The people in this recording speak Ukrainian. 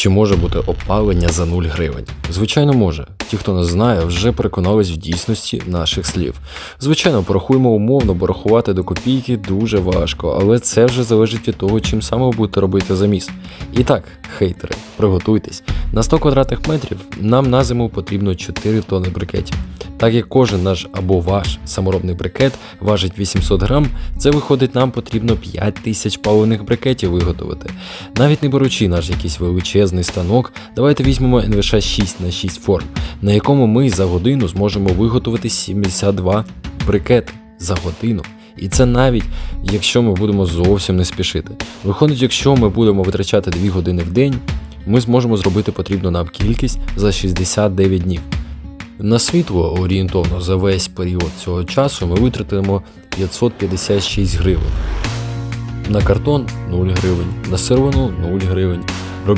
Чи може бути опалення за 0 гривень? Звичайно, може. Ті, хто не знає, вже переконались в дійсності наших слів. Звичайно, порахуємо умовно, бо рахувати до копійки дуже важко, але це вже залежить від того, чим саме ви будете робити заміс. І так, хейтери, приготуйтесь. На 100 квадратних метрів нам на зиму потрібно 4 тонни брикетів. Так як кожен наш або ваш саморобний брикет важить 800 грам, це виходить нам потрібно 5 тисяч паливних брикетів виготовити. Навіть не беручи наш якийсь величезний станок, давайте візьмемо НВШ 6 на 6 форм, на якому ми за годину зможемо виготовити 72 брикети за годину. І це навіть якщо ми будемо зовсім не спішити. Виходить, якщо ми будемо витрачати 2 години в день, ми зможемо зробити потрібну нам кількість за 69 днів. На світло орієнтовно за весь період цього часу ми витратимо 556 гривень. На картон 0 гривень, на сировину 0 гривень,